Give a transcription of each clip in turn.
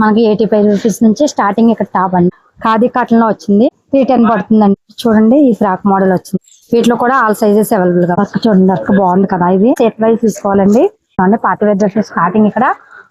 మనకి eighty five rupees నుంచి starting ఇక్కడ టాప్ అండి. ఖాదీ కాటన్లో వచ్చింది. త్రీ టెన్ పడుతుందండి. చూడండి ఈ ఫ్రాక్ మోడల్ వచ్చింది. వీటిలో కూడా ఆల్ సైజెస్ అవైలబుల్గా చూడండి వర్క్ బాగుంది కదా ఇది. సెట్ వైజ్ తీసుకోవాలండి. అంటే పార్టీ వేర్ డ్రెస్ స్టార్టింగ్ ఇక్కడ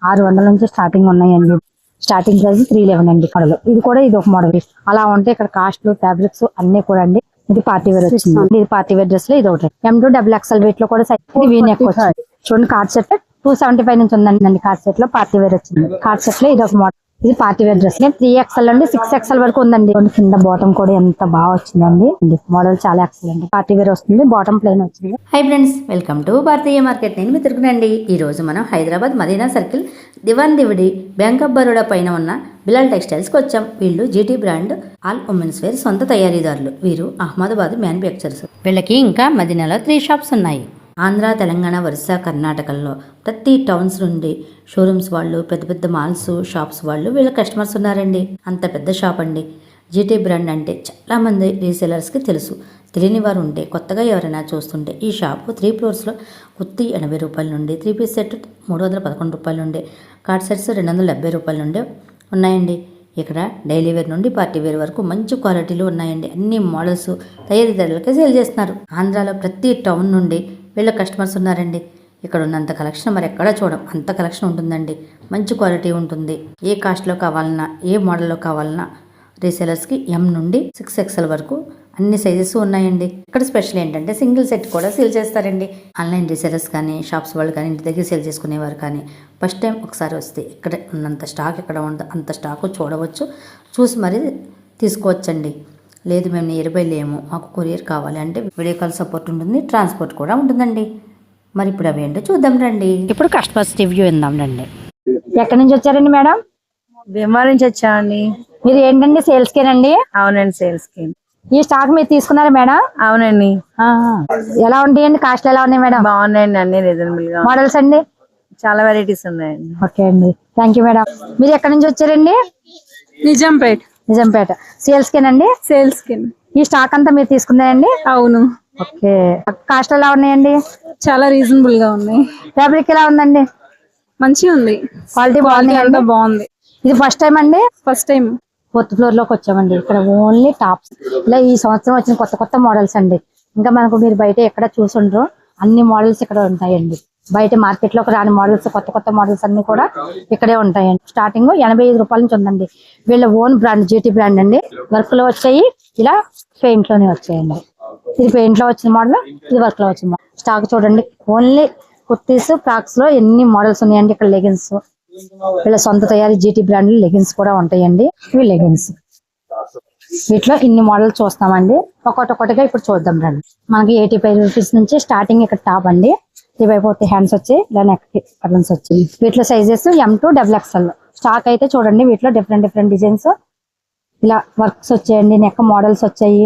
ఆరు వందల నుంచి స్టార్టింగ్ ఉన్నాయండి. స్టార్టింగ్ ప్రైస్ త్రీ లెవెన్ అండి ఇక్కడ ఇది కూడా ఇది ఒక మోడల్ అలా ఉంటే ఇక్కడ కాస్ట్లు ఫ్యాబ్రిక్స్ అన్ని కూడా అండి. ఇది పార్టీ వేర్ వచ్చింది. ఇది పార్టీ వేర్ డ్రెస్లో ఇది ఒకటి. ఎం టూ డబుల్ ఎక్స్ఎల్ వీటిలో లో కూడా ఇది వీ నెక్ వచ్చింది. చూడండి cord set two seventy five నుంచి ఉందండి కార్డ్ సెట్లో పార్టీ వేర్ వచ్చింది. కార్డ్ సెట్లో ఇది ఒక మోడల్ ఇది party wear dress three XL అండి సిక్స్ ఎక్స్ఎల్ వరకు ఉందండి. కింద బాటమ్ కూడా ఎంత బాగా వచ్చిందండి. మోడల్ చాలా ఎక్సలెంట్ పార్టీ వేర్ వస్తుంది బాటమ్ ప్లెయిన్ వచ్చింది. Hi friends welcome to Bharatiya market నేను మీ తిరుగునండి. ఈరోజు మనం Hyderabad Madina circle Diwan Devdi bank of Baroda పైన ఉన్న బిలాల్ టెక్స్టైల్స్కి వచ్చాం. వీళ్ళు GT brand all women's wear సొంత తయారీదారులు. వీరు అహ్మదాబాద్ మ్యానుఫ్యాక్చరర్స్ వీళ్ళకి ఇంకా మదీనాలో త్రీ షాప్స్ ఉన్నాయి. ఆంధ్ర తెలంగాణ ఒరిస్సా కర్ణాటకల్లో ప్రతి టౌన్స్ నుండి షోరూమ్స్ వాళ్ళు పెద్ద పెద్ద మాల్స్ షాప్స్ వాళ్ళు వీళ్ళ కస్టమర్స్ ఉన్నారండి. అంత పెద్ద షాప్ అండి. జీటీ బ్రాండ్ అంటే చాలామంది రీసేలర్స్కి తెలుసు. తెలియని వారు ఉంటే కొత్తగా ఎవరైనా చూస్తుంటే ఈ షాపు త్రీ ఫ్లోర్స్లో కుర్తి ఎనభై రూపాయల నుండి త్రీ పీస్ సెట్ మూడు వందల పదకొండు రూపాయల నుండి కార్డ్ సెట్స్ రెండు వందల డెబ్బై రూపాయల నుండి ఉన్నాయండి. ఇక్కడ డైలీ వేర్ నుండి పార్టీ వేర్ వరకు మంచి క్వాలిటీలు ఉన్నాయండి. అన్ని మోడల్స్ తయారీదారులకే సేల్ చేస్తున్నారు. ఆంధ్రాలో ప్రతి టౌన్ నుండి వీళ్ళ కస్టమర్స్ ఉన్నారండి. ఇక్కడ ఉన్నంత కలెక్షన్ మరి ఎక్కడా చూడం. అంత కలెక్షన్ ఉంటుందండి. మంచి క్వాలిటీ ఉంటుంది. ఏ కాస్ట్లో కావాలన్నా ఏ మోడల్లో కావాలన్నా రీసేలర్స్కి ఎం నుండి సిక్స్ ఎక్స్ఎల్ వరకు అన్ని సైజెస్ ఉన్నాయండి. ఇక్కడ స్పెషల్ ఏంటంటే సింగిల్ సెట్ కూడా సేల్ చేస్తారండి. ఆన్లైన్ రీసేలర్స్ కానీ షాప్స్ వాళ్ళు కానీ ఇంటి దగ్గర సేల్ చేసుకునేవారు కానీ ఫస్ట్ టైం ఒకసారి వస్తే ఇక్కడ ఉన్నంత స్టాక్ ఎక్కడ ఉందో అంత స్టాక్ చూడవచ్చు. చూసి మరి తీసుకోవచ్చండి. లేదు మేము నియర్ బై లేము మాకు కొరియర్ కావాలి అంటే వీడియో కాల్ సపోర్ట్ ఉంటుంది ట్రాన్స్పోర్ట్ కూడా ఉంటుందండి. మరి ఇప్పుడు అవి ఏంటో చూద్దాం రండి. ఇప్పుడు కస్టమర్స్ రివ్యూ ఇందాం రండి. ఎక్కడి నుంచి వచ్చారండి మేడం? భీమవరం నుంచి వచ్చామండి మీరు ఏంటండి సేల్స్ కేనండి అవునండి సేల్స్కి. ఈ స్టాక్ మీరు తీసుకున్నారా మేడం? అవునండి. ఎలా ఉంటాయండి? కాస్ట్ ఎలా ఉన్నాయి మేడం? బాగున్నాయండి అన్ని రీజనబుల్గా మోడల్స్ అండి? చాలా వెరైటీస్ ఉన్నాయండి. ఓకే అండి. థ్యాంక్ యూ మేడం మీరు ఎక్కడి నుంచి వచ్చారండి? నిజాంపేట్. నిజంపేట. సేల్స్ కేనండి సేల్స్కి. ఈ స్టాక్ అంతా మీరు తీసుకున్నాయండి? అవును. ఓకే. కాస్ట్ ఎలా ఉన్నాయండి? చాలా రీజనబుల్గా ఉన్నాయి. ఫ్యాబ్రిక్ ఎలా ఉందండి? మంచిగా ఉంది. క్వాలిటీ బాగుంది అంతా బాగుంది. ఇది ఫస్ట్ టైం అండి? ఫస్ట్ టైం ఫోర్త్ ఫ్లోర్లోకి వచ్చామండి. ఇక్కడ ఓన్లీ టాప్స్ ఇలా ఈ సంవత్సరం వచ్చిన కొత్త కొత్త మోడల్స్ అండి. ఇంకా మనకు మీరు బయట ఎక్కడ చూసుండ్రు అన్ని మోడల్స్ ఇక్కడ ఉంటాయండి. బయట మార్కెట్లోకి రాని మోడల్స్ కొత్త కొత్త మోడల్స్ అన్ని కూడా ఇక్కడే ఉంటాయండి. స్టార్టింగ్ ఎనభై ఐదు రూపాయల నుంచి ఉందండి. వీళ్ళ ఓన్ బ్రాండ్ జీటీ బ్రాండ్ అండి. వర్క్లో వచ్చాయి ఇలా పెయింట్లోనే వచ్చాయండి. ఇది పెయింట్లో వచ్చిన మోడల్ ఇది వర్క్లో వచ్చిన మోడల్ స్టాక్ చూడండి ఓన్లీ కుర్తీస్ ఫ్రాక్స్లో ఎన్ని మోడల్స్ ఉన్నాయండి ఇక్కడ లెగిన్స్ వీళ్ళ సొంత తయారీ జీటీ బ్రాండ్ లెగిన్స్ కూడా ఉంటాయండి. ఇవి లెగిన్స్ వీటిలో ఇన్ని మోడల్ చూస్తామండి. ఒక్కొక్కటి ఒక్కొక్కటిగా ఇప్పుడు చూద్దాం రండి. మనకి ఎయిటీ ఫైవ్ రూపీస్ నుంచి స్టార్టింగ్ ఇక్కడ టాప్ అండి. త్రీ బై ఫోర్త్ హ్యాండ్స్ వచ్చి ఇలా నెక్ బటన్స్ వచ్చి. వీటిలో sizes M to double XL stock అయితే చూడండి వీటిలో డిఫరెంట్ డిఫరెంట్ డిజైన్స్ ఇలా వర్క్స్ వచ్చాయండి నెక్ మోడల్స్ వచ్చాయి.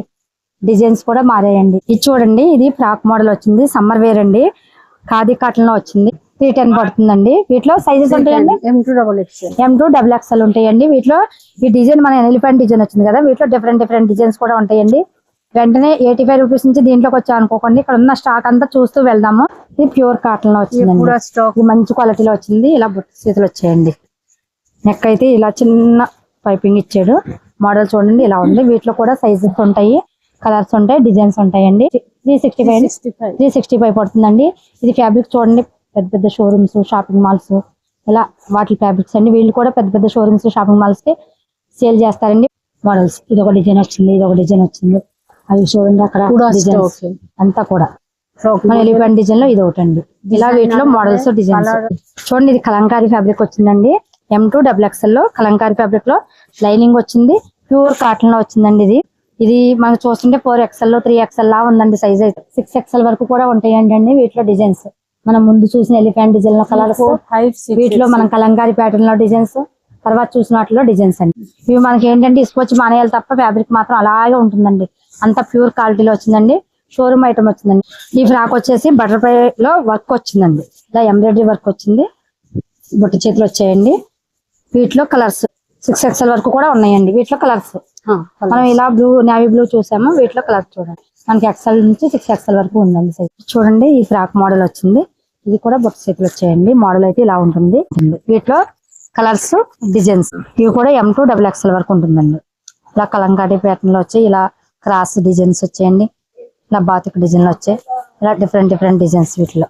డిజైన్స్ కూడా మారాయండి. ఇది చూడండి ఇది ఫ్రాక్ మోడల్ వచ్చింది సమ్మర్ వేర్ అండి. ఖాదీ కాటన్లో వచ్చింది. త్రీ టెన్ పడుతుందండి. వీటిలో సైజెస్ ఉంటాయండి? M to double XL M to double XL ఉంటాయండి. వీటిలో ఈ డిజైన్ మన ఎలిఫెంట్ డిజైన్ వచ్చింది కదా వీటిలో డిఫరెంట్ డిఫరెంట్ డిజైన్స్ కూడా ఉంటాయండి. వెంటనే ఎయిటీ ఫైవ్ రూపీస్ నుంచి దీంట్లోకి వచ్చాం అనుకోకండి. ఇక్కడ ఉన్న స్టాక్ అంతా చూస్తూ వెళ్దాము. ఇది ప్యూర్ కాటన్లో వచ్చిందండి. కూడా స్టాక్ మంచి క్వాలిటీలో వచ్చింది. ఇలా బుట్ట చేతులు వచ్చాయండి. నెక్ అయితే ఇలా చిన్న పైపింగ్ ఇచ్చాడు. మోడల్ చూడండి ఇలా ఉంది. వీటిలో కూడా సైజెస్ ఉంటాయి. కలర్స్ ఉంటాయి డిజైన్స్ ఉంటాయండి. Three sixty five three sixty five పడుతుందండి. ఇది ఫ్యాబ్రిక్ చూడండి పెద్ద పెద్ద షోరూమ్స్ షాపింగ్ మాల్స్ ఇలా వాటి ఫ్యాబ్రిక్స్ అండి. వీళ్ళు కూడా పెద్ద పెద్ద షోరూమ్స్ షాపింగ్ మాల్స్కి సేల్ చేస్తారండి. మోడల్స్ ఇది ఒక డిజైన్ వచ్చింది ఇది ఒక డిజైన్ వచ్చింది. అవి చూడండి అక్కడ అంతా కూడా. మన ఎలిఫెంట్ డిజైన్లో ఇది ఒకటి అండి ఇలా వీటిలో మోడల్స్ డిజైన్స్ చూడండి ఇది కలంకారీ ఫ్యాబ్రిక్ వచ్చిందండి. ఎం టూ డబుల్ ఎక్స్ఎల్లో కలంకారీ ఫ్యాబ్రిక్లో లైనింగ్ వచ్చింది. ప్యూర్ కాటన్లో వచ్చిందండి ఇది. ఇది మనం చూస్తుంటే ఫోర్ ఎక్స్ఎల్లో త్రీ ఎక్స్ఎల్ లా ఉందండి సైజ్ అయితే. సిక్స్ ఎక్స్ఎల్ వరకు కూడా ఉంటాయండి అండి వీటిలో డిజైన్స్ మనం ముందు చూసిన ఎలిఫెంట్ డిజైన్లో కలర్స్ వీటిలో మనం కలంకారీ ప్యాటర్న్లో డిజైన్స్ తర్వాత చూసిన వాటిలో డిజైన్స్ అండి. ఇవి మనకి ఏంటంటే ఇసుకొచ్చి మానేయాలి తప్ప ఫ్యాబ్రిక్ మాత్రం అలాగే ఉంటుందండి. అంత ప్యూర్ క్వాలిటీలో వచ్చిందండి. షోరూమ్ ఐటమ్ వచ్చిందండి. ఈ ఫ్రాక్ వచ్చేసి బటర్ఫ్లై లో వర్క్ వచ్చిందండి. ఇలా ఎంబ్రాయిడరీ వర్క్ వచ్చింది. బుట్ట చేతులు వచ్చాయండి. వీటిలో కలర్స్ సిక్స్ ఎక్స్ఎల్ వరకు కూడా ఉన్నాయండి. వీటిలో కలర్స్. మనం ఇలా బ్లూ నేవీ బ్లూ చూసాము. వీటిలో కలర్స్ చూడండి. మనకి ఎక్స్ఎల్ నుంచి సిక్స్ ఎక్స్ఎల్ వరకు ఉందండి సైజ్ చూడండి ఈ ఫ్రాక్ మోడల్ వచ్చింది. ఇది కూడా బుట్ట చేతులు వచ్చాయండి. మోడల్ అయితే ఇలా ఉంటుంది. వీటిలో కలర్స్ డిజైన్స్. ఇవి కూడా ఎం టూ డబుల్ ఎక్స్ఎల్ వరకు ఉంటుందండి. ఇలా కలంకారీ ప్యాటర్న్లో వచ్చాయి ఇలా క్రాస్ డిజైన్స్ వచ్చాయండి. ఇలా బాతిక్ డిజైన్లు వచ్చాయి. ఇలా డిఫరెంట్ డిఫరెంట్ డిజైన్స్ వీటిలో.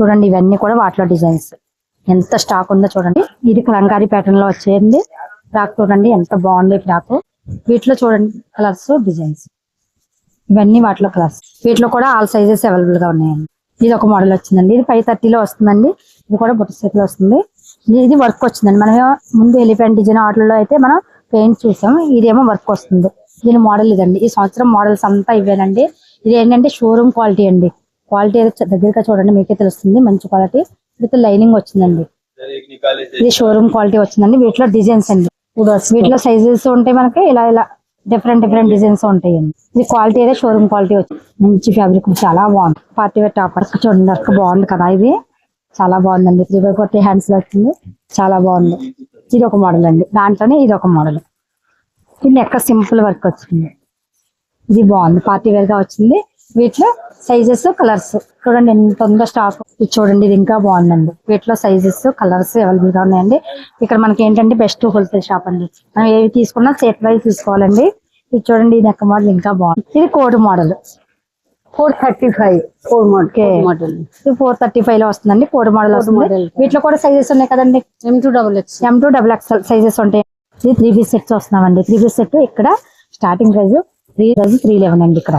చూడండి ఇవన్నీ కూడా వాటిలో డిజైన్స్ ఎంత స్టాక్ ఉందో చూడండి. ఇది కలంకారీ ప్యాటర్న్లో వచ్చేయండి. ఫ్రాక్ చూడండి ఎంత బాగుంది ఫ్రాక్. వీటిలో చూడండి కలర్స్ డిజైన్స్ ఇవన్నీ వాటిలో కలర్స్ వీటిలో కూడా ఆల్ సైజెస్ అవైలబుల్గా ఉన్నాయండి. ఇది ఒక మోడల్ వచ్చిందండి. ఇది ఫైవ్ థర్టీలో వస్తుందండి. ఇది కూడా బుట్ట సెట్లో వస్తుంది. ఇది- వర్క్ వచ్చిందండి. మనం ముందు ఎలిఫెంట్ డిజైన్ వాటిలో అయితే మనం పెయింట్ చూసాం ఇదేమో వర్క్ వస్తుంది. దీని మోడల్ ఇదండి. ఈ సంవత్సరం మోడల్స్ అంతా ఇవేనండి. ఇది ఏంటంటే షోరూమ్ క్వాలిటీ అండి. క్వాలిటీ దగ్గరగా చూడండి మీకే తెలుస్తుంది. మంచి క్వాలిటీ. విత్ లైనింగ్ వచ్చిందండి. ఇది షోరూమ్ క్వాలిటీ వచ్చిందండి. వీటిలో డిజైన్స్ అండి. వీటిలో సైజెస్ ఉంటాయి మనకి. ఇలా ఇలా డిఫరెంట్ డిఫరెంట్ డిజైన్స్ ఉంటాయండి. ఇది క్వాలిటీ అయితే షోరూమ్ క్వాలిటీ వచ్చింది మంచి ఫ్యాబ్రిక్. చాలా బాగుంది. పార్టీ వేర్ టాపర్స్ చూడండి వర్క్ బాగుంది కదా ఇది. చాలా బాగుందండి. త్రీ బై ఫోర్ హ్యాండ్స్లో వచ్చింది. చాలా బాగుంది. ఇది ఒక మోడల్ అండి. దాంట్లోనే ఇది ఒక మోడల్. ఇది నెక్క సింపుల్ వర్క్ వచ్చింది ఇది బాగుంది. పార్టీ వేర్గా వచ్చింది. వీటిలో సైజెస్ కలర్స్ చూడండి ఎంత ఉందో స్టాక్ ఇది చూడండి ఇది ఇంకా బాగుందండి. వీటిలో సైజెస్ కలర్స్ అవైలబుల్గా ఉన్నాయండి. ఇక్కడ మనకి ఏంటంటే బెస్ట్ హోల్సేల్ షాప్ అండి. మనం ఏవి తీసుకున్నా సేట్ వైజ్ తీసుకోవాలండి. ఇది చూడండి ఈ నెక్క మోడల్ ఇంకా బాగుంది. ఇది coat model four thirty five four model ఇది ఫోర్ థర్టీ ఫైవ్లో వస్తుందండి. కోడ్ మోడల్ వస్తుంది. వీటిలో కూడా సైజెస్ ఉన్నాయి కదండి. M to double X M to double XL sizes ఉంటాయి. ఇది త్రీ పీస్ సెట్స్ వస్తున్నామండి. త్రీ పీస్ సెట్ ఇక్కడ starting price three price three eleven అండి ఇక్కడ.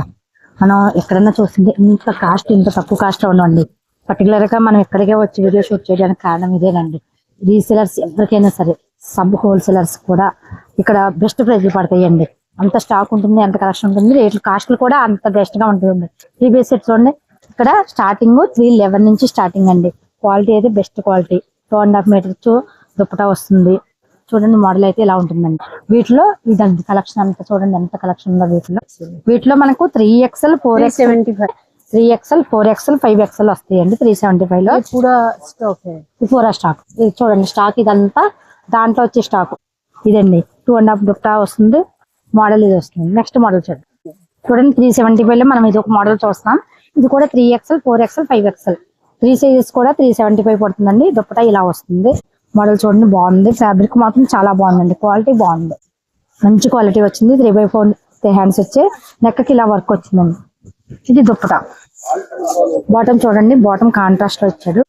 మనం ఎక్కడన్నా చూస్తుంటే ఇంత కాస్ట్ ఇంత తక్కువ కాస్ట్ ఉండండి పర్టికులర్గా మనం ఎక్కడికే వచ్చి వీడియో షూట్ చేయడానికి కారణం ఇదేనండి. రీసేలర్స్ ఎవరికైనా సరే సబ్ హోల్సేలర్స్ కూడా ఇక్కడ బెస్ట్ ప్రైస్ పడతాయండి. అంత స్టాక్ ఉంటుంది ఎంత కలెక్షన్ ఉంటుంది రేట్లు కాస్ట్లు కూడా అంత బెస్ట్గా ఉంటుంది త్రీ పీస్ సెట్స్ ఉండే ఇక్కడ స్టార్టింగ్ త్రీ లెవెన్ నుంచి స్టార్టింగ్ అండి. క్వాలిటీ అయితే best quality two and half metres dupatta వస్తుంది. చూడండి మోడల్ అయితే ఇలా ఉంటుందండి. వీటిలో ఇదండి కలెక్షన్ అంతా చూడండి ఎంత కలెక్షన్ ఉందో వీటిలో. వీటిలో మనకు three XL four seventy five three XL four XL five XL వస్తాయండి త్రీ సెవెంటీ ఫైవ్లో కూడా స్టాక్ ఫోర్ స్టాక్ ఇది చూడండి స్టాక్ ఇదంతా. దాంట్లో వచ్చే స్టాక్ ఇదండి టూ అండ్ హాఫ్ దుప్పటా వస్తుంది. మోడల్ ఇది వస్తుంది. నెక్స్ట్ మోడల్ చూడండి. చూడండి త్రీ సెవెంటీ ఫైవ్లో మనం ఇది ఒక మోడల్ చూస్తాం ఇది కూడా three XL four XL five XL three sizes కూడా త్రీ సెవెంటీ ఫైవ్ పడుతుందండి. దుప్పటా ఇలా వస్తుంది. మోడల్ చూడండి బాగుంది. ఫ్యాబ్రిక్ మాత్రం చాలా బాగుందండి. క్వాలిటీ బాగుంది. మంచి క్వాలిటీ వచ్చింది. త్రీ బై ఫోర్ హ్యాండ్స్ వచ్చి నెక్కకి ఇలా వర్క్ వచ్చిందండి. ఇది దుప్పట. బాటమ్ చూడండి బాటమ్ కాంట్రాస్ట్లో ఇచ్చాడు.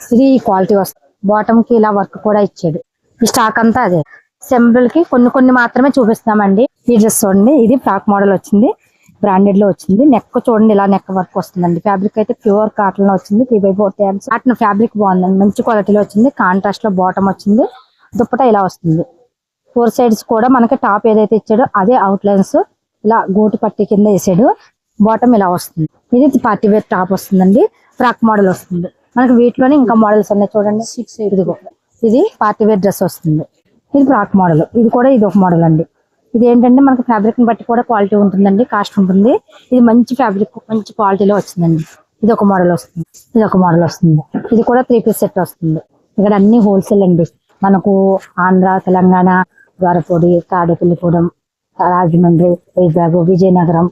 ఇది క్వాలిటీ వస్తుంది. బాటమ్కి ఇలా వర్క్ కూడా ఇచ్చాడు. ఈ స్టాక్ అంతా అదే. సింపుల్కి కొన్ని కొన్ని మాత్రమే చూపిస్తామండి ఈ డ్రెస్ చూడండి ఇది ఫ్రాక్ మోడల్ వచ్చింది. బ్రాండెడ్లో వచ్చింది. నెక్ చూడండి ఇలా నెక్ వర్క్ వస్తుందండి. ఫ్యాబ్రిక్ అయితే ప్యూర్ కాటన్లో వచ్చింది. Three by four hands cotton fabric బాగుందండి. మంచి క్వాలిటీలో వచ్చింది. కాంట్రాస్ట్లో బాటమ్ వచ్చింది. దుప్పటా ఇలా వస్తుంది. ఫోర్ సైడ్స్ కూడా మనకి టాప్ ఏదైతే ఇచ్చాడో అదే అవుట్ లైన్స్ ఇలా గోటు పట్టి కింద వేసాడు. బాటమ్ ఇలా వస్తుంది. ఇది పార్టీ వేర్ టాప్ వస్తుందండి. ఫ్రాక్ మోడల్ వస్తుంది. మనకి వీటిలోనే ఇంకా మోడల్స్ ఉన్నాయి చూడండి. సిక్స్ ఇదిగో. ఇది పార్టీ వేర్ డ్రెస్ వస్తుంది. ఇది ఫ్రాక్ మోడల్. ఇది కూడా ఇది ఒక మోడల్ అండి. ఇది ఏంటంటే మనకి ఫ్యాబ్రిక్ని బట్టి కూడా క్వాలిటీ ఉంటుందండి కాస్ట్ ఉంటుంది. ఇది మంచి ఫ్యాబ్రిక్ మంచి క్వాలిటీలో వచ్చిందండి. ఇది ఒక మోడల్ వస్తుంది. ఇది ఒక మోడల్ వస్తుంది. ఇది కూడా త్రీ పీస్ సెట్ వస్తుంది. ఇక్కడ అన్ని హోల్సేల్ అండి. మనకు ఆంధ్ర తెలంగాణ ద్వారపూడి తాడేపల్లిగూడెం రాజమండ్రి వైజాగ్ విజయనగరం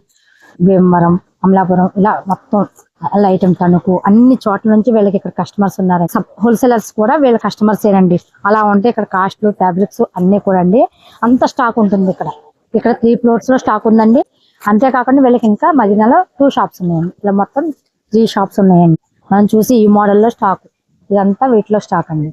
భీమవరం అమలాపురం ఇలా మొత్తం లైట్ ఐటమ్ తణుకు అన్ని చోట్ల నుంచి వీళ్ళకి ఇక్కడ కస్టమర్స్ ఉన్నారు. హోల్సేలర్స్ కూడా వీళ్ళ కస్టమర్స్ ఏనండి. అలా ఉంటే ఇక్కడ కాస్ట్లు ఫ్యాబ్రిక్స్ అన్ని కూడా అండి. అంత స్టాక్ ఉంటుంది ఇక్కడ. ఇక్కడ త్రీ ఫ్లోర్స్లో స్టాక్ ఉందండి. అంతేకాకుండా వీళ్ళకి ఇంకా మదీనాలో టూ షాప్స్ ఉన్నాయండి. ఇలా మొత్తం త్రీ షాప్స్ ఉన్నాయండి. మనం చూసి ఈ మోడల్లో స్టాక్ ఇదంతా వీటిలో స్టాక్ అండి.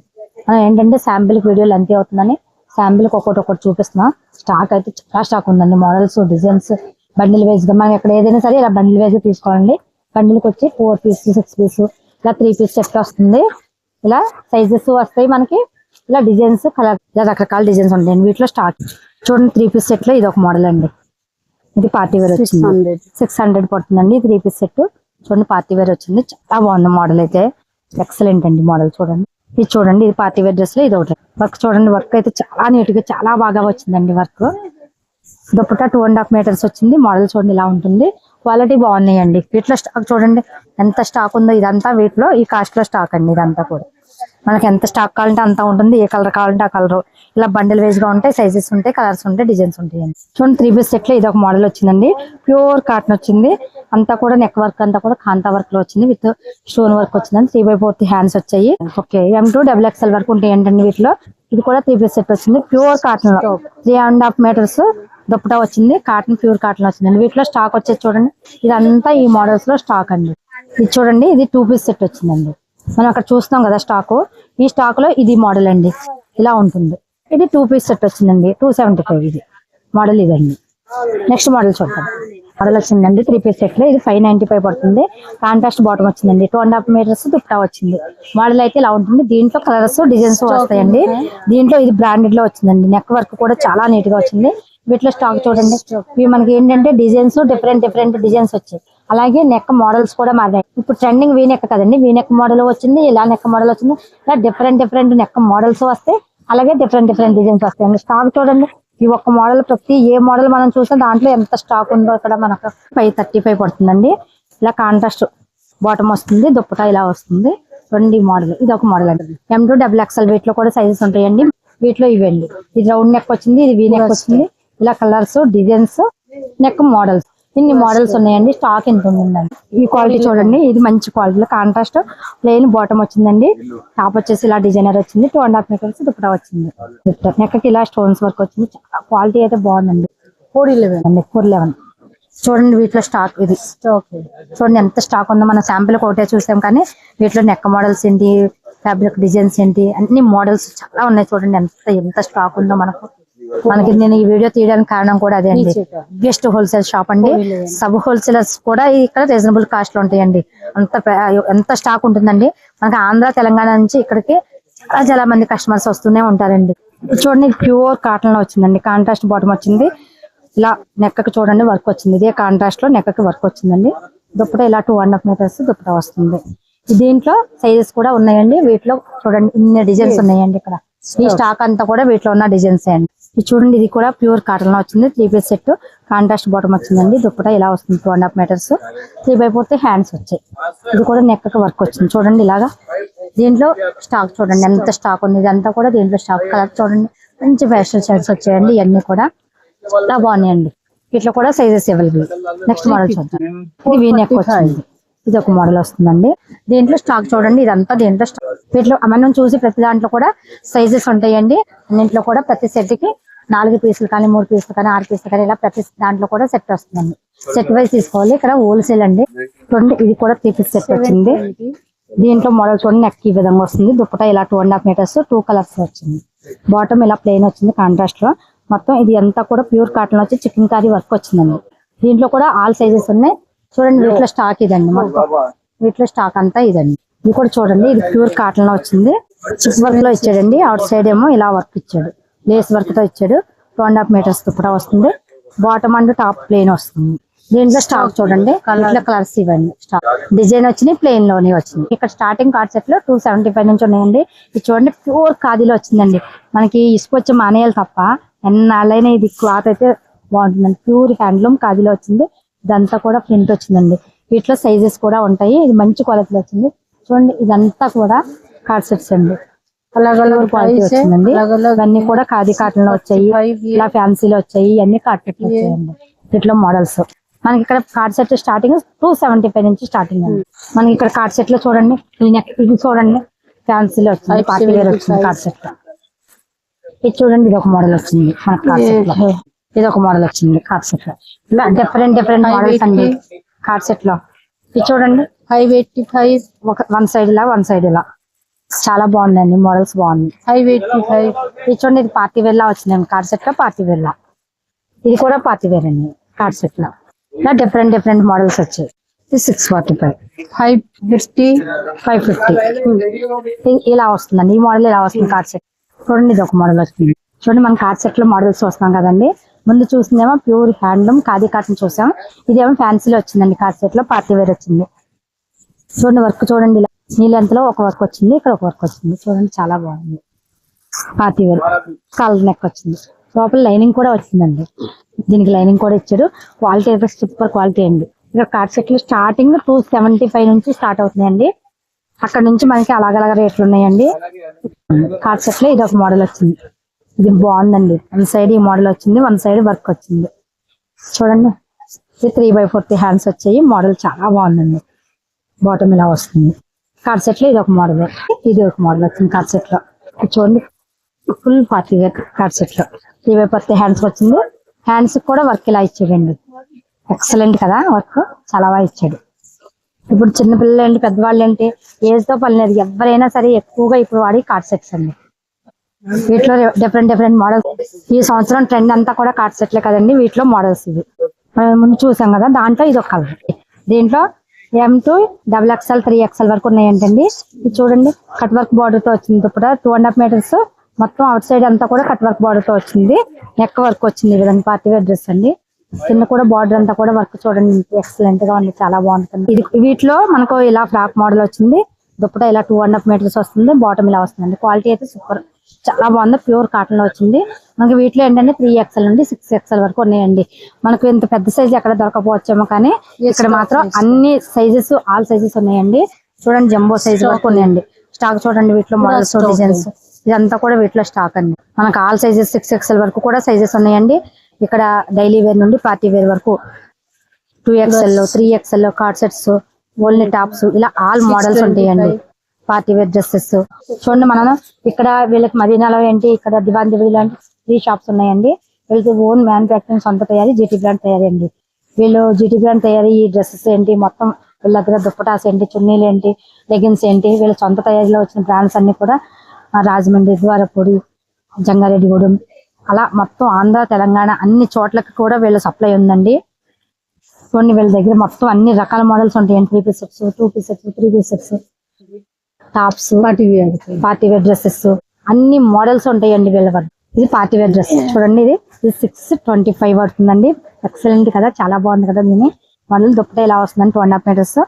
మనం ఏంటంటే శాంపిల్ వీడియోలు ఎంత అవుతుందని శాంపిల్ ఒక్కొక్కటి ఒకటి చూపిస్తున్నాం. స్టాక్ అయితే చాలా స్టాక్ ఉందండి. మోడల్స్ డిజైన్స్ బండిల్ వైజ్ మనం ఎక్కడ ఏదైనా సరే ఇలా బండిల్ వైజ్ తీసుకోవాలండి. బండిల్కి వచ్చి ఫోర్ పీస్ సిక్స్ పీస్ ఇలా త్రీ పీస్ సెట్ వస్తుంది. ఇలా సైజెస్ వస్తాయి మనకి. ఇలా డిజైన్స్ కలర్ ఇలా రకరకాల డిజైన్స్ ఉంటాయండి. వీటిలో స్టాక్ చూడండి త్రీ పీస్ సెట్లో ఇది ఒక మోడల్ అండి. ఇది పార్టీ వేర్ వచ్చింది. సిక్స్ హండ్రెడ్ పడుతుందండి త్రీ పీస్ సెట్ చూడండి పార్టీ వేర్ వచ్చింది. చాలా బాగుంది మోడల్ అయితే. ఎక్సలెంట్ అండి మోడల్ చూడండి. ఇది చూడండి ఇది పార్టీ వేర్ డ్రెస్లో ఇది ఒకటి. వర్క్ చూడండి వర్క్ అయితే చాలా నీట్గా చాలా బాగా వచ్చిందండి work dupatta two and half metres వచ్చింది. మోడల్ చూడండి ఇలా ఉంటుంది. క్వాలిటీ బాగున్నాయండి. వీటిలో స్టాక్ చూడండి ఎంత స్టాక్ ఉందో ఇదంతా వీటిలో ఈ కాస్ట్లో స్టాక్ అండి ఇదంతా కూడా. మనకి ఎంత స్టాక్ కావాలంటే అంత ఉంటుంది ఏ కలర్ కావాలంటే ఆ కలర్ ఇలా బండిల్ వేజ్గా ఉంటాయి సైజెస్ ఉంటాయి కలర్స్ ఉంటాయి డిజైన్స్ ఉంటాయి చూడండి త్రీ పీస్ సెట్లో ఇది ఒక మోడల్ వచ్చిందండి. ప్యూర్ కాటన్ వచ్చింది. అంతా కూడా నెక్ వర్క్ అంతా కూడా కాంతా వర్క్లో వచ్చింది. విత్ స్టోన్ వర్క్ వచ్చిందండి. త్రీ బై ఫోర్త్ హ్యాండ్స్ వచ్చాయి. Okay M two double XL వరకు ఉంటాయి ఏంటండి వీటిలో. ఇది కూడా త్రీ పీస్ సెట్ వచ్చింది. Pure cotton three and half metres dupatta వచ్చింది కాటన్ ప్యూర్ కాటన్ వచ్చిందండి. వీటిలో స్టాక్ వచ్చేది చూడండి. ఇదంతా ఈ మోడల్స్లో స్టాక్ అండి. ఇది చూడండి ఇది టూ పీస్ సెట్ వచ్చిందండి. మనం అక్కడ చూస్తున్నాం కదా స్టాక్ ఈ స్టాక్లో ఇది మోడల్ అండి. ఇలా ఉంటుంది. ఇది టూ పీస్ సెట్ వచ్చిందండి. టూ సెవెంటీ ఫైవ్ ఇది. మోడల్ ఇదండి. నెక్స్ట్ మోడల్ చూద్దాం. మోడల్ వచ్చిందండి త్రీ పీస్ సెట్లో ఇది ఫైవ్ నైన్టీ ఫైవ్ పడుతుంది. కాంట్రాస్ట్ బాటమ్ వచ్చిందండి. Two and half metres dupatta వచ్చింది. మోడల్ అయితే ఇలా ఉంటుంది. దీంట్లో కలర్స్ డిజైన్స్ వస్తాయండి. దీంట్లో ఇది బ్రాండెడ్లో వచ్చిందండి. నెక్ వర్క్ కూడా చాలా నీట్గా వచ్చింది. వీటిలో స్టాక్ చూడండి. ఇవి మనకి ఏంటంటే డిజైన్స్ డిఫరెంట్ డిఫరెంట్ డిజైన్స్ వచ్చాయి. అలాగే నెక్ మోడల్స్ కూడా మారాయి. ఇప్పుడు ట్రెండింగ్ వీ నెక్ కదండి. వీ నెక్ మోడల్ వచ్చింది ఇలా నెక్ మోడల్ వచ్చింది. ఇలా డిఫరెంట్ డిఫరెంట్ నెక్ మోడల్స్ వస్తాయి అలాగే డిఫరెంట్ డిఫరెంట్ డిజైన్స్ వస్తాయి స్టాక్ చూడండి. ఈ ఒక్క మోడల్ ప్రతి ఏ మోడల్ మనం చూసినా దాంట్లో ఎంత స్టాక్ ఉందో ఇక్కడ మనకు ఫైవ్ థర్టీ ఫైవ్ పడుతుందండి. ఇలా కాంట్రాస్ట్ బాటమ్ వస్తుంది దుప్పటా ఇలా వస్తుంది. రెండు మోడల్ ఇది ఒక మోడల్ అండి. ఎం టూ డబుల్ ఎక్స్ఎల్ వీటిలో కూడా సైజెస్ ఉంటాయండి. వీటిలో ఇవండి ఇది రౌండ్ నెక్ వచ్చింది ఇది వీ నెక్ వచ్చింది. ఇలా కలర్స్ డిజైన్స్ నెక్ మోడల్స్ ఇన్ని మోడల్స్ ఉన్నాయండి. స్టాక్ ఎంత ఉందండి? ఈ క్వాలిటీ చూడండి. ఇది మంచి క్వాలిటీలో కాంట్రాస్ట్ ప్లెయిన్ బాటమ్ వచ్చిందండి. టాప్ వచ్చేసి ఇలా డిజైనర్ వచ్చింది. Two and half metres dupatta వచ్చింది. నెక్కి ఇలా స్టోన్స్ వర్క్ వచ్చింది. క్వాలిటీ అయితే బాగుందండి. ఫోర్ ఇలెవెన్ అండి ఫోర్ లెవెన్ చూడండి వీటిలో స్టాక్ ఇది. చూడండి ఎంత స్టాక్ ఉందో. మన శాంపిల్ ఒకటే చూసాం కానీ వీటిలో నెక్ మోడల్స్ ఏంటి? ఫ్యాబ్రిక్ డిజైన్స్ ఏంటి? అన్ని మోడల్స్ చాలా ఉన్నాయి చూడండి. ఎంత ఎంత స్టాక్ ఉందో మనకు. మనకి నేను ఈ వీడియో తీయడానికి కారణం కూడా అదే అండి. బిగ్గెస్ట్ హోల్సేల్ షాప్ అండి. సబ్ హోల్సేలర్స్ కూడా ఇక్కడ రీజనబుల్ కాస్ట్లో ఉంటాయండి. అంత ఎంత స్టాక్ ఉంటుందండి? మనకి ఆంధ్ర తెలంగాణ నుంచి ఇక్కడికి చాలా చాలా మంది కస్టమర్స్ వస్తూనే ఉంటారండి. చూడండి ప్యూర్ కాటన్లో వచ్చిందండి. కాంట్రాస్ట్ బాటమ్ వచ్చింది. ఇలా నెక్కకి చూడండి వర్క్ వచ్చింది. ఇదే కాంట్రాస్ట్లో నెక్కకి వర్క్ వచ్చిందండి. దుప్పట ఇలా two and half metres dupatta వస్తుంది. దీంట్లో సైజెస్ కూడా ఉన్నాయండి. వీటిలో చూడండి ఇన్ని డిజైన్స్ ఉన్నాయండి ఇక్కడ. ఈ స్టాక్ అంతా కూడా వీటిలో ఉన్న డిజైన్స్ అండి. ఇది చూడండి ఇది కూడా ప్యూర్ కాటన్లో వచ్చింది. Three piece set contrast bottom వచ్చిందండి. దుప్పట ఇలా వస్తుంది two and half metres three by పోతే హ్యాండ్స్ వచ్చాయి. ఇది కూడా నెక్క వర్క్ వచ్చింది. చూడండి ఇలాగా. దీంట్లో స్టాక్ చూడండి ఎంత స్టాక్ ఉంది. ఇదంతా కూడా దీంట్లో స్టాక్ కలర్ చూడండి. మంచి ఫ్యాషన్ షర్ట్స్ వచ్చాయండి ఇవన్నీ కూడా. చాలా బాగున్నాయండి. ఇట్లా కూడా సైజెస్ అవైలబుల్ నెక్స్ట్ మోడల్ చూద్దాం. ఇది వీ నెక్ వచ్చింది. ఇది ఒక మోడల్ వస్తుందండి. దీంట్లో స్టాక్ చూడండి ఇదంతా దీంట్లో స్టాక్ వీటిలో మనం చూసి ప్రతి దాంట్లో కూడా సైజెస్ ఉంటాయండి. అన్నింటిలో కూడా ప్రతి సెట్కి నాలుగు పీసులు కానీ మూడు పీసులు కానీ ఆరు పీసులు కానీ ఇలా ప్రతి దాంట్లో కూడా సెట్ వస్తుందండి. సెట్ వైజ్ తీసుకోవాలి. ఇక్కడ హోల్సేల్ అండి. చూడండి ఇది కూడా త్రీ పీస్ సెట్ వచ్చింది. దీంట్లో మోడల్ చూడండి నెక్ ఈ విధంగా వస్తుంది. దుప్పట ఇలా two and half metres two colours వచ్చింది. బాటమ్ ఇలా ప్లెయిన్ వచ్చింది కాంట్రాస్ట్లో. మొత్తం ఇది అంతా కూడా ప్యూర్ కాటన్ వచ్చి చికెన్ కర్రీ వర్క్ వచ్చిందండి. దీంట్లో కూడా ఆల్ సైజెస్ ఉన్నాయి. చూడండి వీటిలో స్టాక్ ఇదండి మొత్తం. వీటిలో స్టాక్ అంతా ఇదండి. ఇది కూడా చూడండి ఇది ప్యూర్ కాటన్లో వచ్చింది. చిప్ వర్క్లో ఇచ్చాడండి. అవుట్ సైడ్ ఏమో ఇలా వర్క్ ఇచ్చాడు. లేస్ వర్క్తో ఇచ్చాడు. టూ అండ్ హాఫ్ మీటర్స్ కూడా వస్తుంది. బాటమ్ అండ్ టాప్ ప్లేన్ వస్తుంది. దీంట్లో స్టాక్ చూడండి. ఇట్లా కలర్స్ ఇవ్వండి. స్టాక్ డిజైన్ వచ్చినాయి ప్లేన్లోనే వచ్చింది ఇక్కడ స్టార్టింగ్ కార్డ్ సెట్లో టూ సెవెంటీ ఫైవ్ నుంచి ఉన్నాయండి. ఇది చూడండి ప్యూర్ ఖాదీలో వచ్చిందండి. మనకి ఇసుకొచ్చి మానేయాలి తప్ప ఎన్నాళ్ళైనా ఇది క్లాత్ అయితే బాగుంటుందండి. ప్యూర్ హ్యాండ్లూమ్ ఖాదీలో వచ్చింది. ఇదంతా కూడా ప్రింట్ వచ్చిందండి. వీటిలో సైజెస్ కూడా ఉంటాయి. ఇది మంచి క్వాలిటీలో వచ్చింది. చూడండి ఇదంతా కూడా కార్డ్ సెట్స్ అండి. క్వాలిటీ వచ్చిందండి. ఇవన్నీ కూడా ఖాదీ కాటన్లో వచ్చాయి. ఇలా ఫ్యాన్సీలో వచ్చాయి. ఇవన్నీ కార్డ్ సెట్ వచ్చాయండి. వీటిలో మోడల్స్ మనకి ఇక్కడ coord set starting two seventy five నుంచి స్టార్టింగ్ అండి. మనకి ఇక్కడ కార్డ్ సెట్లో చూడండి. ఇది చూడండి. ఫ్యాన్సీలో వచ్చింది. పార్టీ వేర్ వచ్చింది కార్డ్ సెట్లో. ఇది చూడండి ఇది ఒక మోడల్ వచ్చింది. మన కార్డ్ సెట్లో. ఇది ఒక మోడల్ వచ్చింది కార్డ్ సెట్లో. ఇలా డిఫరెంట్ డిఫరెంట్ మోడల్స్ అండి. కార్డ్ సెట్లో. ఇది చూడండి. Five eighty five. ఒక వన్ సైడ్ ఇలా వన్ సైడ్ ఇలా. చాలా బాగుందండి మోడల్స్ బాగుంది ఫైవ్ ఎయిటీ ఫైవ్. ఇది చూడండి ఇది పార్టీ వేర్ లా వచ్చిందండి కార్డ్ సెట్లో పార్టీ వేర్ లా. ఇది కూడా పార్టీ వేర్ అండి కార్డ్ సెట్లో. ఇలా డిఫరెంట్ డిఫరెంట్ మోడల్స్ వచ్చాయి. ఇది six forty five five fifty five fifty ఇలా వస్తుందండి ఈ మోడల్ ఇలా వస్తుంది కార్డ్ సెట్ చూడండి ఇది ఒక మోడల్ వస్తుంది చూడండి మన కార్డ్ సెట్లో మోడల్స్ వస్తాం కదండి. ముందు చూసిందేమో ప్యూర్ హ్యాండ్లూమ్ ఖాదీ కాటన్ చూసాం. ఇదేమో ఫ్యాన్సీలో వచ్చిందండి కార్డ్ సెట్లో పార్టీ వేర్ వచ్చింది. చూడండి వర్క్ చూడండి ఇలా. నీ లెంత్లో ఒక వర్క్ వచ్చింది ఇక్కడ ఒక వర్క్ వచ్చింది. చూడండి చాలా బాగుంది. పార్టీ వేర్ కలర్ నెక్ వచ్చింది. లోపల లైనింగ్ కూడా వచ్చిందండి. దీనికి లైనింగ్ కూడా ఇచ్చాడు క్వాలిటీ అయితే సూపర్ క్వాలిటీ అండి. ఇక్కడ కార్డ్ సెట్లో స్టార్టింగ్ టూ సెవెంటీ ఫైవ్ నుంచి స్టార్ట్ అవుతున్నాయండి. అక్కడ నుంచి మనకి అలాగలాగ రేట్లు ఉన్నాయండి. కార్డ్ సెట్లో ఇది ఒక మోడల్ వచ్చింది. ఇది బాగుందండి. వన్ సైడ్ ఈ మోడల్ వచ్చింది వన్ సైడ్ వర్క్ వచ్చింది. చూడండి. ఇది త్రీ బై ఫోర్త్ హ్యాండ్స్ వచ్చాయి. మోడల్ చాలా బాగుందండి. బాటమ్ ఇలా వస్తుంది. కార్డ్ సెట్లో ఇది ఒక మోడల్ ఇది ఒక మోడల్ వచ్చింది కార్డ్ సెట్లో. చూడండి. ఫుల్ పార్టీ వేర్ కార్డ్ సెట్లో. త్రీ బై ఫోర్త్ హ్యాండ్స్ వచ్చింది. హ్యాండ్స్ కూడా వర్క్ ఇలా ఇచ్చాడండి. ఎక్సలెంట్ కదా వర్క్ చాలా బాగా ఇచ్చాడు. ఇప్పుడు చిన్న పిల్లలు ఏంటి పెద్దవాళ్ళు ఏంటి ఏజ్తో పని లేదు ఎవరైనా సరే ఎక్కువగా ఇప్పుడు వాడి కార్డ్ సెట్స్ అండి. వీటిలో డిఫరెంట్ డిఫరెంట్ మోడల్స్ ఈ సంవత్సరం ట్రెండ్ అంతా కూడా కాట్ సెట్లే కదండి వీటిలో మోడల్స్ ఇవి. ముందు చూసాం కదా దాంట్లో ఇది ఒక కలర్. దీంట్లో M two double XL three XL వరకు ఉన్నాయంటండి. ఇది చూడండి కట్ వర్క్ బార్డర్తో వచ్చింది కూడా టూ అండ్ హాఫ్ మీటర్స్ మొత్తం అవుట్ సైడ్ అంతా కూడా కట్ వర్క్ బార్డర్తో వచ్చింది. నెక్ వర్క్ వచ్చింది ఈ విధంగా పార్టీ వేర్ డ్రెస్ అండి. కింద కూడా బార్డర్ అంతా కూడా వర్క్ చూడండి ఎక్సలెంట్గా ఉంది చాలా బాగుంటుంది ఇది వీటిలో మనకు ఇలా ఫ్రాక్ మోడల్ వచ్చింది. దుప్పట ఇలా టూ అండ్ హాఫ్ మీటర్స్ వస్తుంది బాటమ్ ఇలా వస్తుంది క్వాలిటీ అయితే సూపర్ చాలా బాగుంది ప్యూర్ కాటన్లో వచ్చింది. మనకి వీటిలో ఏంటంటే త్రీ ఎక్స్ఎల్ నుండి సిక్స్ ఎక్స్ఎల్ వరకు ఉన్నాయండి. మనకు ఇంత పెద్ద సైజ్ ఎక్కడ దొరకపోవచ్చేమో కానీ ఇక్కడ మాత్రం అన్ని సైజెస్ ఆల్ సైజెస్ ఉన్నాయండి. చూడండి జంబో సైజ్ వరకు ఉన్నాయండి. స్టాక్ చూడండి వీటిలో మోడల్స్ డిజైన్స్ ఇదంతా కూడా వీటిలో స్టాక్ అండి. మనకు ఆల్ సైజెస్ సిక్స్ ఎక్స్ఎల్ వరకు కూడా సైజెస్ ఉన్నాయండి. ఇక్కడ డైలీ వేర్ నుండి పార్టీ వేర్ వరకు two XL three XL coord sets only tops. ఇలా ఆల్ మోడల్స్ ఉంటాయండి. Party wear dresses. చూడండి మనం ఇక్కడ వీళ్ళకి మదీనాలో ఏంటి ఇక్కడ దివాన్ దివి లాంటి త్రీ షాప్స్ ఉన్నాయండి. వీళ్ళకి ఓన్ మ్యానుఫాక్చరింగ్ సొంత తయారీ జీటీ బ్రాండ్ తయారీ అండి. వీళ్ళు జీటీ బ్రాండ్ తయారీ ఈ డ్రెస్సెస్ ఏంటి మొత్తం వీళ్ళ దగ్గర దుప్పటాస్ ఏంటి చున్నీలు ఏంటి లెగిన్స్ ఏంటి వీళ్ళ సొంత తయారీలో వచ్చిన బ్రాండ్స్ అన్ని కూడా రాజమండ్రి ద్వారపూడి జంగారెడ్డిగూడెం అలా మొత్తం ఆంధ్ర తెలంగాణ అన్ని చోట్లకి కూడా వీళ్ళ సప్లై ఉందండి. కొన్ని వీళ్ళ దగ్గర మొత్తం అన్ని రకాల మోడల్స్ ఉంటాయి. Three piece sets two piece sets three piece sets tops party wear party wear dresses అన్ని మోడల్స్ ఉంటాయండి వీళ్ళ వద్ద ఇది పార్టీ వేర్ డ్రెస్ చూడండి ఇది. ఇది సిక్స్ ట్వంటీ ఫైవ్ పడుతుందండి. ఎక్సలెంట్ కదా. చాలా బాగుంది కదా దీని. మోడల్ దుప్పట ఇలా వస్తుందండి. Two and half metres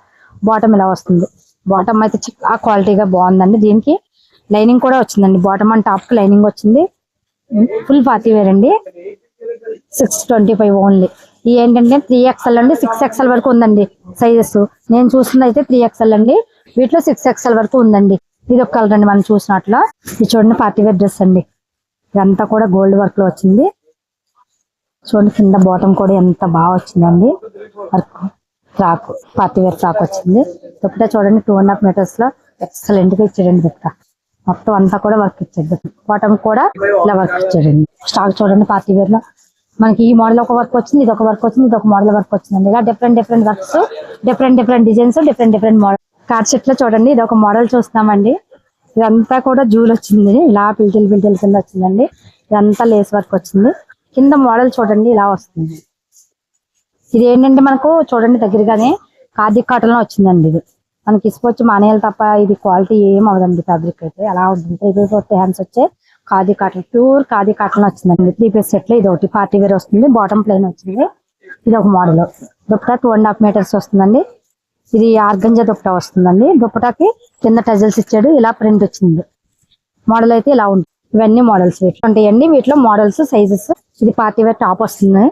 bottom ఇలా వస్తుంది. బాటమ్ అయితే చాలా క్వాలిటీగా బాగుందండి దీనికి. లైనింగ్ కూడా వచ్చిందండి. బాటమ్ అండ్ టాప్కి లైనింగ్ వచ్చింది. ఫుల్ పార్టీ వేర్ అండి. సిక్స్ ట్వంటీ ఫైవ్ ఓన్లీ ఏంటంటే త్రీ ఎక్స్ఎల్ అండి సిక్స్ ఎక్స్ఎల్ వరకు ఉందండి సైజెస్ నేను చూసింది అయితే త్రీ ఎక్స్ఎల్ అండి. వీటిలో సిక్స్ ఎక్స్ఎల్ వరకు ఉందండి. ఇది ఒక కలర్ అండి మనం చూసినట్లో ఇది చూడండి పార్టీ వేర్ డ్రెస్ అండి. ఇదంతా కూడా గోల్డ్ వర్క్లో వచ్చింది. చూడండి కింద బాటమ్ కూడా ఎంత బాగా వచ్చిందండి. Work frock party wear frock వచ్చింది. దుప్పటా చూడండి టూ అండ్ హాఫ్ మీటర్స్లో ఎక్సలెంట్గా ఇచ్చాడండి దుప్పటా మొత్తం అంతా కూడా వర్క్ ఇచ్చాడు. బాటం కూడా ఇలా వర్క్ ఇచ్చాడండి. స్టాక్ చూడండి పార్టీ వేర్లో. మనకి ఈ మోడల్ ఒక వర్క్ వచ్చింది ఇది ఒక వర్క్ వచ్చింది ఇది ఒక మోడల్ వర్క్ వచ్చిందండి. ఇలా different different works different different designs different different model coord సెట్లో చూడండి ఇది ఒక మోడల్ చూస్తున్నామండి. ఇదంతా కూడా జూల్ వచ్చింది. ఇలా పిల్టిల్ పిల్టిల్ కింద వచ్చిందండి. ఇదంతా లేస్ వర్క్ వచ్చింది. కింద మోడల్ చూడండి ఇలా వస్తుంది. ఇది ఏంటంటే మనకు చూడండి దగ్గరగానే ఖాదీ కాటన్లో వచ్చిందండి ఇది. మనకి ఇసుకొచ్చి మానేయాలి తప్ప ఇది క్వాలిటీ ఏం అవదండి ఫ్యాబ్రిక్ అయితే. ఎలా ఉంటుంది త్రీ ఫోర్త్ హ్యాండ్స్ వచ్చే khadi cotton pure khadi cotton వచ్చిందండి. త్రీ పీస్ సెట్లో ఇది ఒకటి. పార్టీ వేర్ వస్తుంది బాటమ్ ప్లెయిన్ వచ్చింది. ఇది ఒక model. Dupatta two and half metres వస్తుందండి. ఇది ఆర్గంజా దుప్పటా వస్తుందండి. దుప్పటాకి కింద టజల్స్ ఇచ్చాడు ఇలా ప్రింట్ వచ్చింది. మోడల్ అయితే ఇలా ఉంటుంది ఇవన్నీ మోడల్స్ వీటిలో ఉంటాయండి. వీటిలో మోడల్స్ సైజెస్. ఇది పార్టీ వేర్ టాప్ వస్తుంది.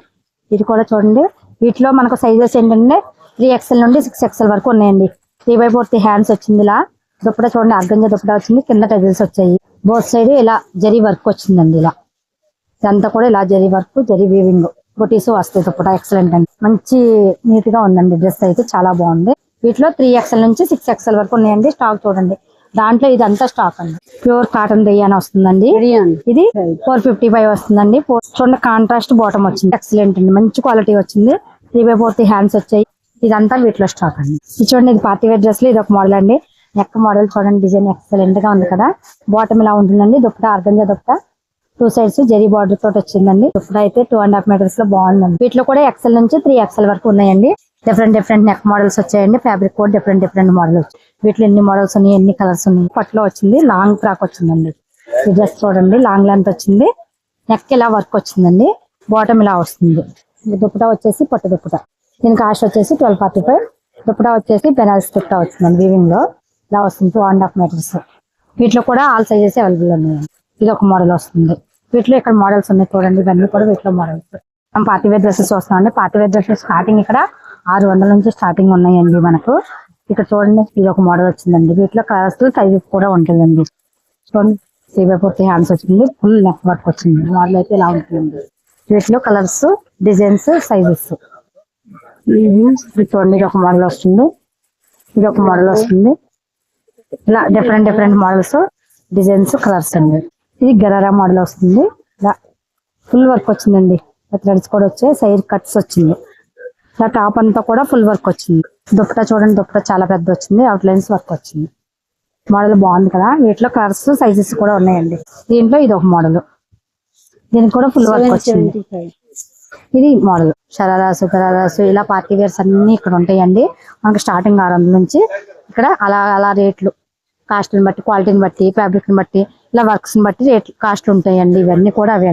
ఇది కూడా చూడండి. వీటిలో మనకు సైజెస్ ఏంటంటే త్రీ ఎక్స్ఎల్ నుండి సిక్స్ ఎక్స్ఎల్ వరకు ఉన్నాయండి. త్రీ బై ఫోర్త్ హ్యాండ్స్ వచ్చింది ఇలా. దుప్పట చూడండి అర్గంజా దుప్పట వచ్చింది. కింద టజల్స్ వచ్చాయి. బోత్ సైడ్ ఇలా జరీ వర్క్ వచ్చిందండి ఇలా. ఇదంతా కూడా ఇలా జరీ వర్క్ జరీ వీవింగ్ బొటీస్ వస్తాయి దుప్పట ఎక్సలెంట్ అండి. మంచి నీట్గా ఉందండి డ్రెస్ అయితే చాలా బాగుంది. వీటిలో త్రీ ఎక్స్ఎల్ నుంచి సిక్స్ ఎక్స్ఎల్ వరకు ఉన్నాయండి స్టాక్ చూడండి. దాంట్లో ఇదంతా స్టాక్ అండి. ప్యూర్ కాటన్ దెయ్యాని వస్తుందండి. ఇది ఫోర్ ఫిఫ్టీ ఫైవ్ వస్తుందండి. చూడండి కాంట్రాస్ట్ బాటమ్ వచ్చింది. ఎక్సలెంట్ అండి. మంచి క్వాలిటీ వచ్చింది. త్రీ బై ఫోర్త్ హ్యాండ్స్ వచ్చాయి. ఇదంతా వీటిలో స్టాక్ అండి. ఇది చూడండి ఇది పార్టీ వేర్ డ్రెస్లో ఇది ఒక మోడల్ అండి. నెక్ మోడల్ చూడండి డిజైన్ ఎక్సలెంట్గా ఉంది కదా. బాటమ్ ఇలా ఉంటుందండి? Dupatta organza dupatta? Two sides zari border తోటి వచ్చిందండి. దుప్పట అయితే టూ అండ్ హాఫ్ మీటర్స్లో బాగుందండి. వీటిలో కూడా ఎక్సెల్ నుంచి త్రీ ఎక్సెల్ వరకు ఉన్నాయండి. డిఫరెంట్ డిఫరెంట్ నెక్ మోడల్స్ వచ్చాయండి. ఫ్యాబ్రిక్ కూడా డిఫరెంట్ డిఫరెంట్ మోడల్స్ వీటిలో ఎన్ని మోడల్స్ ఉన్నాయి ఎన్ని కలర్స్ ఉన్నాయి? పట్టులో వచ్చింది లాంగ్ ఫ్రాక్ వచ్చిందండి. ఈ డ్రెస్ చూడండి లాంగ్ లెంత్ వచ్చింది. నెక్ ఇలా వర్క్ వచ్చిందండి? బాటమ్ ఇలా వస్తుంది? దుప్పట వచ్చేసి పట్టు దుప్పట. దీని కాస్ట్ వచ్చేసి ట్వెల్వ్ ఫార్టీ ఫైవ్ దుప్పట వచ్చేసి బెనారస్ దుప్పటా వచ్చిందండి వీవింగ్లో. ఇలా వస్తుంది టూ అండ్ హాఫ్ మీటర్స్ వీటిలో కూడా ఆల్ సైజెస్ అవైలబుల్ ఉన్నాయి. ఇది ఒక మోడల్ వస్తుంది. వీటిలో ఇక్కడ మోడల్స్ ఉన్నాయి చూడండి. ఇవన్నీ కూడా వీటిలో మోడల్స్ మనం పార్టీ డ్రెస్సెస్ వస్తామండి పార్టీ డ్రెస్సెస్ స్టార్టింగ్ ఇక్కడ ఆరు వందల నుంచి స్టార్టింగ్ ఉన్నాయండి మనకు. ఇక్కడ చూడండి ఇది ఒక మోడల్ వచ్చిందండి. వీటిలో కలర్స్ సైజెస్ కూడా ఉంటుందండి. చూడండి శ్రీపూర్తి హ్యాండ్స్ వచ్చింది ఫుల్ నెక్ వర్క్ వచ్చింది. మోడల్ అయితే ఇలా ఉంటుంది వీటిలో కలర్స్ డిజైన్స్ సైజెస్ ఇది చూడండి ఇది ఒక మోడల్ వస్తుంది. ఇది ఒక మోడల్ వస్తుంది. ఇలా different different models designs colours అండి. ఇది గరారా మోడల్ వస్తుంది. ఇలా ఫుల్ వర్క్ వచ్చిందండి. థ్రెడ్స్ కూడా వచ్చాయి. సైడ్ కట్స్ వచ్చింది. ఇలా టాప్ అంతా కూడా ఫుల్ వర్క్ వచ్చింది. దుప్పట చూడండి దుప్పట చాలా పెద్ద వచ్చింది. అవుట్ లైన్స్ వర్క్ వచ్చింది. మోడల్ బాగుంది కదా. వీటిలో కలర్స్ సైజెస్ కూడా ఉన్నాయండి. దీంట్లో ఇది ఒక మోడల్ దీనికి కూడా ఫుల్ వర్క్ వచ్చింది. ఇది మోడల్ షరారాసు గరారాసు ఇలా పార్టీ వేర్స్ అన్ని ఇక్కడ ఉంటాయండి. మనకి స్టార్టింగ్ ఆరు వందల నుంచి. ఇక్కడ అలా అలా రేట్లు కాస్ట్ని బట్టి క్వాలిటీని బట్టి ఫ్యాబ్రిక్ని బట్టి ఇలా వర్క్స్ని బట్టి రేట్లు కాస్ట్ ఉంటాయండి ఇవన్నీ కూడా అవే